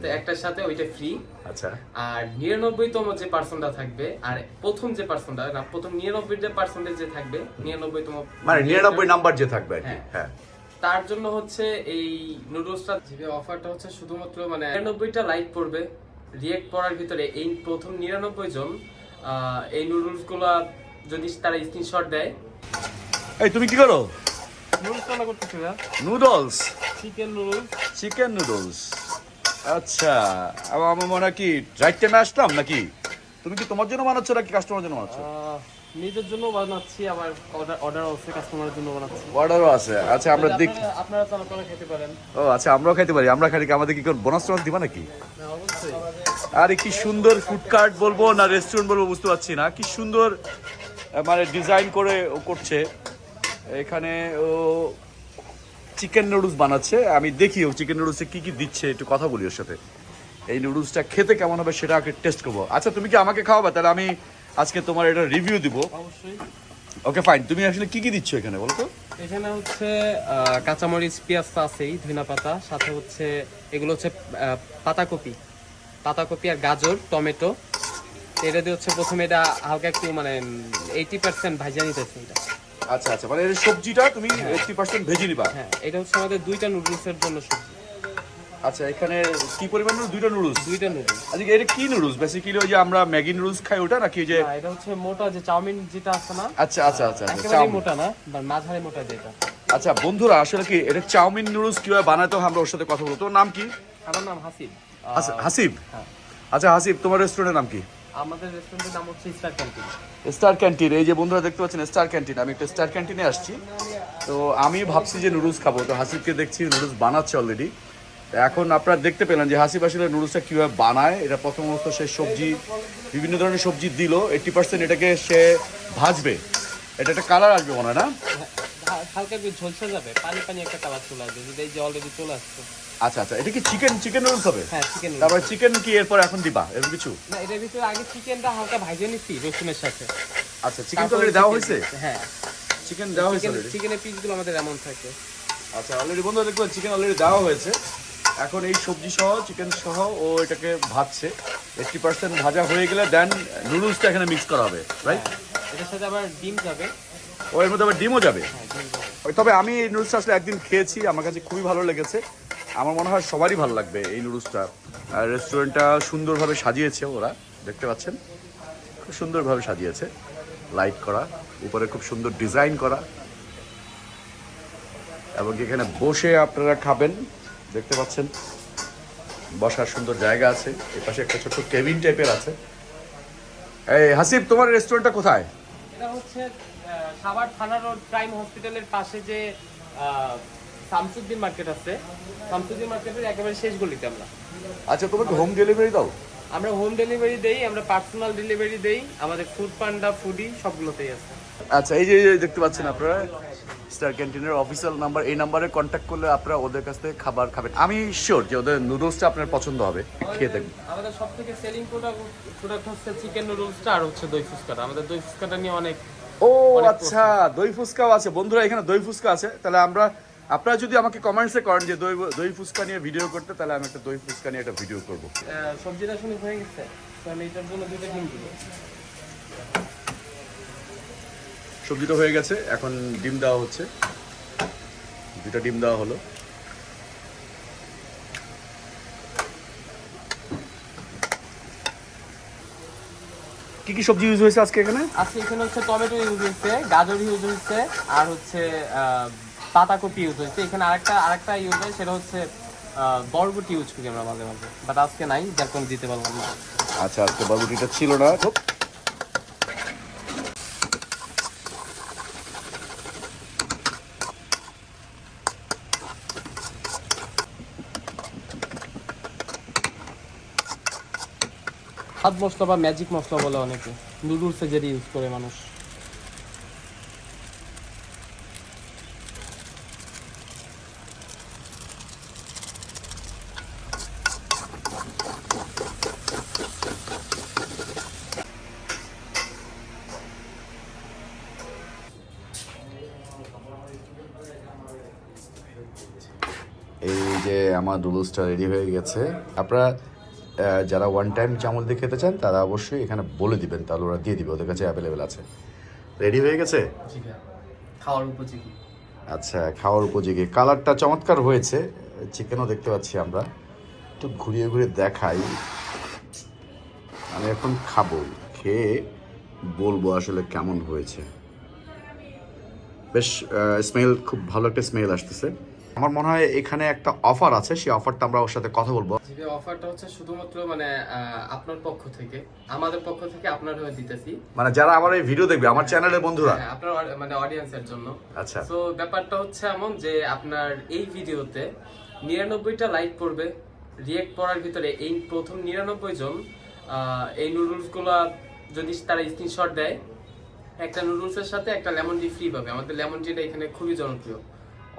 তো একটার সাথে ওইটা ফ্রি আচ্ছা। আর নিরানব্বইতম যে পার্সনটা থাকবে আর প্রথম যে পার্সনটা না প্রথম নিরানব্বই যে পার্সেন্টেজ যে থাকবে নিরানব্বইতম মানে নিরানব্বই নাম্বার যে থাকবে হ্যাঁ। হ্যাঁ। তার জন্য হচ্ছে এই নুডলসটা যে অফারটা হচ্ছে শুধুমাত্র মানে নিরানব্বইটা লাইক পড়বে রিয়েক্ট পড়ার ভিতরে এই প্রথম নিরানব্বই জন আহ, এই নুডলসগুলা যদি তারা স্ক্রিনশট দেয়। এই তুমি কি করো? নুডলস রান্না করতেছি noodles chicken noodles chicken noodles আচ্ছা আমার মনে হয় কি রাইট টাইমে আসলাম নাকি? তুমি কি তোমার জন্য বানাচ্ছো নাকি কাস্টমার জন্য বানাচ্ছো? নিজের জন্য বানাচ্ছি আবার অর্ডার অর্ডার আছে কাস্টমারের জন্য বানাচ্ছি। অর্ডারও আছে। আচ্ছা আমরা দেখ আপনারা- চাল আপনারা খেতে পারেন। ও আচ্ছা আমরাও খাইতে পারি। আমরা খালি কি আমাদের কি কোন বোনাস টোনাস দিবা নাকি? হ্যাঁ, অবশ্যই। আরে কি সুন্দর ফুড কার্ট বলব না রেস্টুরেন্ট বলব বুঝতে পারছি না। কি সুন্দর মানে ডিজাইন করে ও করছে। এখানে ও চিকেন নুডলস বানাচ্ছে। আমি দেখি ও চিকেন নুডলসে কি কি দিচ্ছে একটু কথা বলি ওর সাথে। এই নুডলসটা খেতে কেমন হবে সেটা আগে টেস্ট করব। আচ্ছা তুমি কি আমাকে খাওয়াবে? তাহলে আমি আজকে তোমার এটা রিভিউ দিব। অবশ্যই। ওকে ফাইন তুমি আসলে কি কি দিচ্ছ এখানে বলো তো? এখানে হচ্ছে কাঁচামরিচ পেঁয়াজ তো আছেই ধনিয়া পাতা সাথে হচ্ছে এগুলো হচ্ছে পাতাকপি। পাতাকপি আর গাজর টমেটো। এটা দিয়ে হচ্ছে প্রথমে এটা হালকা একটু মানে এইটি পার্সেন্ট ভাজা নিতেছে এটা আচ্ছা আচ্ছা। মানে এই সবজিটা তুমি এইটটি পার্সেন্ট ভেজে নিবা। হ্যাঁ এটা হচ্ছে আমাদের দুইটা নুডলসের জন্য সবজি। আচ্ছা এখানে কি পরিমাণ দুইটা নুডলস দুইটা নুডলস আজকে এটা কি নুডলস বেসিক্যালি ওই যে আমরা ম্যাগি নুডলস খাই ওটা নাকি ওই যে এটা হচ্ছে মোটা যে চাউমিন যেটা আছে না? আচ্ছা আচ্ছা আচ্ছা আচ্ছা একেবারে। মোটা না বা মাঝারি মোটা যেটা। আচ্ছা বন্ধুরা আসলে কি এটা চাউমিন নুডলস কীভাবে বানাতে হয় আমরা ওর সাথে কথা বলব। তোমার নাম কি? আমার নাম হাসিব। হাস- হাসিব? হ্যাঁ। আচ্ছা হাসিব তোমার রেস্টুরেন্টের নাম কি? আমাদের রেস্টুরেন্টের নাম হচ্ছে স্টার ক্যান্টিন স্টার ক্যান্টিন এই যে বন্ধুরা দেখতে পাচ্ছেন স্টার ক্যান্টিন আমি একটা স্টার ক্যান্টিনে আসছি। তো আমি ভাবছি যে নুডলস খাব, তো হাসিবকে দেখছি নুডলস বানাচ্ছে অলরেডি এখন আপনারা দেখতে পেলেন যে হাসিব আসলে নুডলসটা কীভাবে বানায়। এটা প্রথমত সে সবজি, বিভিন্ন ধরনের সবজি দিল এইট্টি পার্সেন্ট এটাকে সে ভাজবে। এটা একটা কালার আসবে মনে হয়, না? হালকা একটু ঝলসে যাবে পানি পানি একটা কালার চলে আসবে যেটা এই যে অলরেডি চলে আসছে। আচ্ছা আচ্ছা এটা কি চিকেন চিকেন নুডলস হবে? হ্যাঁ চিকেন তারপরে চিকেন কি এরপর এখন দিবা এরকম কিছু? না এটার ভিতরে আগে চিকেনটা হালকা ভাজে নিচ্ছি রসুনের সাথে। আচ্ছা চিকেন তো অলরেডি দেওয়া হয়েছে? হ্যাঁ। চিকেন দেওয়া হয়েছে চিকেনের পিসগুলো আমাদের এমন থাকে। আচ্ছা অলরেডি বন্ধু দেখবেন চিকেন অলরেডি দেওয়া হয়েছে। এখন এই সবজি সহ চিকেন সহ ও এটাকে ভাজছে। এইটটি পার্সেন্ট ভাজা হয়ে গেলে দেন নুডলসটা এখানে মিক্স করা হবে রাইট হ্যাঁ, এটার সাথে আবার ডিম যাবে। ও এর মধ্যে আবার ডিমও যাবে। ডিম যাবে ওই তবে আমি এই নুডলসটা আসলে একদিন খেয়েছি আমার কাছে খুবই ভালো লেগেছে। আমার মনে হয় সবারই ভালো লাগবে এই নুডলসটা। আর রেস্টুরেন্টটা সুন্দরভাবে সাজিয়েছে ওরা দেখতে পাচ্ছেন? খুব সুন্দরভাবে সাজিয়েছে। লাইট করা উপরে খুব সুন্দর ডিজাইন করা। এবং এখানে বসে আপনারা খাবেন দেখতে পাচ্ছেন? বসার সুন্দর জায়গা আছে এর পাশে একটা ছোট্ট কেবিন টাইপের আছে। এই হাসিব তোমার রেস্টুরেন্টটা কোথায়? এটা হচ্ছে সাভার থানা রোড প্রাইম হসপিটালের পাশে যে শামসুদ্দিন মার্কেট আছে শামসুদ্দিন মার্কেটের একেবারে শেষ গলিতে আমরা। আচ্ছা তোমাকে হোম ডেলিভারি দাও? আমরা হোম ডেলিভারি দেই আমরা পার্সোনাল ডেলিভারি দেই আমাদের ফুড পান্ডা ফুডি সবগুলোতেই আছে। আচ্ছা এই যে দেখতে পাচ্ছেন আপনারা স্টার ক্যান্টিনের অফিসিয়াল নাম্বার এই নাম্বারে কন্ট্যাক্ট করলে আপনারা ওদের কাছ থেকে খাবার খাবেন। আমি শিওর যে ওদের নুডলসটা আপনার পছন্দ হবে খেয়ে দেখবেন আমাদের সব থেকে সেলিং প্রোডাক্ট প্রোডাক্ট হচ্ছে চিকেন নুডলসটা আর হচ্ছে দই ফুচকাটা। আমাদের দই ফুচকাটা নিয়ে অনেক ও আচ্ছা দই ফুচকাও আছে। বন্ধুরা এখানে দই ফুচকা আছে। তাহলে আমরা আপনারা যদি আমাকে কমেন্টসে করেন যে দই দই ফুচকা নিয়ে ভিডিও করতে তাহলে আমি একটা দই ফুচকা নিয়ে একটা ভিডিও করব। আহ, সবজিটা শুনে হয়ে গেছে। তো আমি এটার জন্য দুটো ডিম দিব। সবজিটা হয়ে গেছে এখন ডিম দেওয়া হচ্ছে। দুটা ডিম দেওয়া হলো। কি কি সবজি ইউজ হয়েছে আজকে এখানে? আজকে এখানে হচ্ছে টমেটো ইউজ হয়েছে গাজর ইউজ হয়েছে আর হচ্ছে আহ, পাতাকপি ইউজ হয়েছে। এখানে আরেকটা আরেকটা ইউজ হয় সেটা হচ্ছে আহ, বরবটি ইউজ করি আমরা মাঝে মাঝে। বাট আজকে নাই যার কোনো দিতে পারলাম না। আচ্ছা আজকে বরবটিটা ছিল না। খুব হাত মশলা বা ম্যাজিক মশলা বলে অনেকে। নুডলসে যেটা ইউজ করে মানুষ। এই যে আমার নুডলসটা রেডি হয়ে গেছে। আপনারা যারা ওয়ান টাইম চামচ দিয়ে খেতে চান তারা অবশ্যই এখানে বলে দিবেন তাহলে ওরা দিয়ে দিবে ওদের কাছে অ্যাভেলেবেল আছে। রেডি হয়ে গেছে? খাওয়ার উপযোগী। আচ্ছা খাওয়ার উপযোগী। কালারটা চমৎকার হয়েছে চিকেনও দেখতে পাচ্ছি আমরা। একটু ঘুরিয়ে ঘুরিয়ে দেখাই। আমি এখন খাব খেয়ে বলব আসলে কেমন হয়েছে। বেশ স্মেল খুব ভালো একটা স্মেল আসতেছে। আমার মনে হয় এখানে একটা অফার আছে সেই অফারটা আমরা ওর সাথে কথা বলব। ভাইয়া অফারটা হচ্ছে শুধুমাত্র মানে আপনার পক্ষ থেকে আমাদের পক্ষ থেকে আপনার হয়ে দিতেছি। মানে যারা আমার এই ভিডিও দেখবে আমার চ্যানেলের বন্ধুরা। হ্যাঁ, আপনার মানে অডিয়েন্সের জন্য। আচ্ছা। তো ব্যাপারটা হচ্ছে এমন যে আপনার এই ভিডিওতে নিরানব্বইটা লাইক পড়বে রিয়েক্ট করার ভিতরে এই প্রথম নিরানব্বই জন এই নুডলসগুলা যদি তারা স্ক্রিনশট দেয় একটা নুডলসের সাথে একটা লেমন টি ফ্রি পাবে। আমাদের লেমন টিটা এখানে খুবই জনপ্রিয়।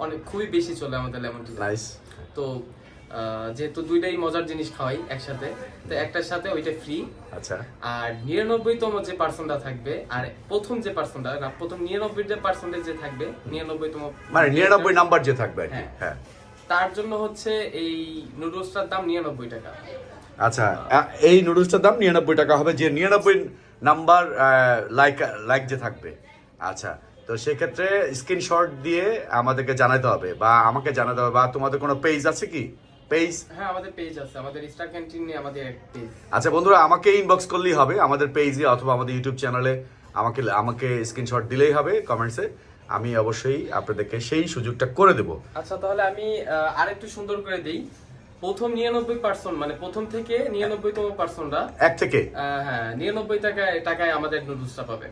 অনেক খুবই বেশি চলে আমাদের লেমন টি নাইস তো যেহেতু দুইটাই মজার জিনিস খাওয়াই একসাথে তো একটার সাথে ওইটা ফ্রি আচ্ছা। আর নিরানব্বইতম যে পার্সনটা থাকবে আর প্রথম যে পার্সনটা না প্রথম নিরানব্বই যে পার্সেন্টেজ যে থাকবে নিরানব্বইতম মানে নিরানব্বই নাম্বার যে থাকবে হ্যাঁ। হ্যাঁ। তার জন্য হচ্ছে এই নুডলসটার দাম নিরানব্বই টাকা। আচ্ছা এই নুডলসটার দাম নিরানব্বই টাকা হবে যে নিরানব্বই নাম্বার লাইক লাইক যে থাকবে। আচ্ছা তো সেক্ষেত্রে স্ক্রিনশট দিয়ে আমাদেরকে জানাতে হবে বা আমাকে জানাতে হবে বা তোমাদের কোনো পেজ আছে কি? পেজ হ্যাঁ আমাদের পেজ আছে। আমাদের স্টার ক্যান্টিন নিয়ে আমাদের পেজ আচ্ছা বন্ধুরা আমাকে ইনবক্স করলেই হবে আমাদের পেজে অথবা আমাদের ইউটিউব চ্যানেলে আমাকে আমাকে স্ক্রিনশট দিলেই হবে কমেন্টসে আমি অবশ্যই আপনাদেরকে সেই সুযোগটা করে দেবো। আচ্ছা তাহলে আমি আরেকটু সুন্দর করে দেই। প্রথম নিরানব্বই পার্সন মানে প্রথম থেকে নিরানব্বইতম পার্সনরা এক থেকে? হ্যাঁ নিরানব্বই টাকায় টাকায় আমাদের নুডলসটা পাবে।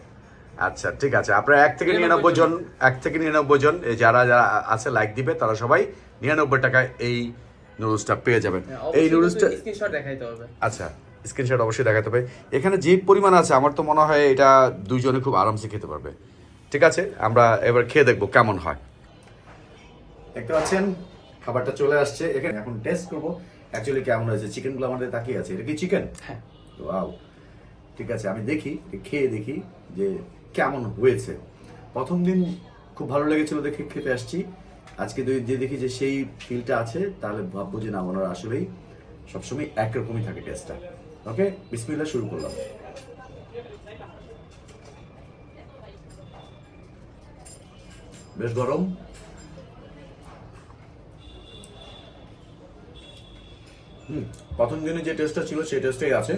আচ্ছা ঠিক আছে। আপনারা এক থেকে নিরানব্বই জন এক থেকে নিরানব্বই জন যারা যারা আছে লাইক দিবে তারা সবাই নিরানব্বই টাকায় এই নুডলসটা পেয়ে যাবেন। এই নুডলসটা স্ক্রিনশট দেখাইতে হবে। আচ্ছা স্ক্রিনশট অবশ্যই দেখাতে হবে। এখানে যে পরিমাণ আছে আমার তো মনে হয় এটা দুইজনে খুব আরামসে খেতে পারবে। ঠিক আছে আমরা এবার খেয়ে দেখব কেমন হয়। দেখতে পাচ্ছেন খাবারটা চলে আসছে। এখানে এখন টেস্ট করব। অ্যাকচুয়ালি কেমন হয়েছে? চিকেনগুলো আমাদের তাকিয়ে আছে। এটা কি চিকেন হ্যাঁ। ঠিক আছে আমি দেখি খেয়ে দেখি যে কেমন হয়েছে? প্রথম দিন খুব ভালো লেগেছিল দেখে খেতে আসছি। আজকে যে দেখি যে সেই ফিলটা আছে, তাহলে ভাববো যে না, ওনার আসলেই সবসময় একরকমই থাকে টেস্টটা ওকে বিসমিল্লা শুরু করলাম। বেশ গরম। হুম, প্রথম দিনে যে টেস্টটা ছিল, সেই টেস্টটাই আছে।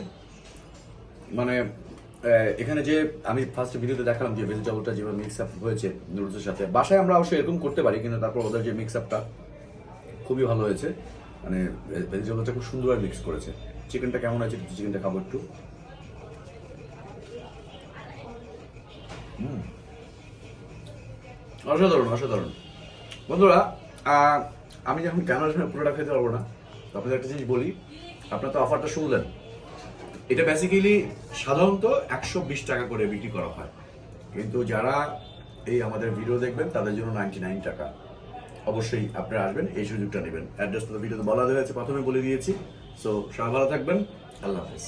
মানে এখানে যে আমি ফার্স্ট ভিডিওতে দেখালাম যে ভেজিটেবলটা যেভাবে মিক্স আপ হয়েছে নুডলসের সাথে। বাসায় আমরা অবশ্যই এরকম করতে পারি, কিন্তু তারপর ওদের যে মিক্স আপটা খুবই ভালো হয়েছে। মানে ভেজিটেবলটা খুব সুন্দরভাবে মিক্স করেছে। চিকেনটা কেমন আছে চিকেনটা খাব একটু। অসাধারণ অসাধারণ। বন্ধুরা আমি যখন কেন পুরোটা খেতে পারব না তো আপনাদের একটা জিনিস বলি, আপনার তো অফারটা শুনলেন। এটা বেসিক্যালি সাধারণত একশো বিশ টাকা করে বিক্রি করা হয়। কিন্তু যারা এই আমাদের ভিডিও দেখবেন, তাদের জন্য নাইনটি নাইন টাকা। অবশ্যই আপনারা আসবেন, এই সুযোগটা নেবেন। অ্যাড্রেস তো ভিডিওতে বলা হয়েছে প্রথমে বলে দিয়েছি। সো সবাই ভালো থাকবেন। আল্লাহ হাফেজ।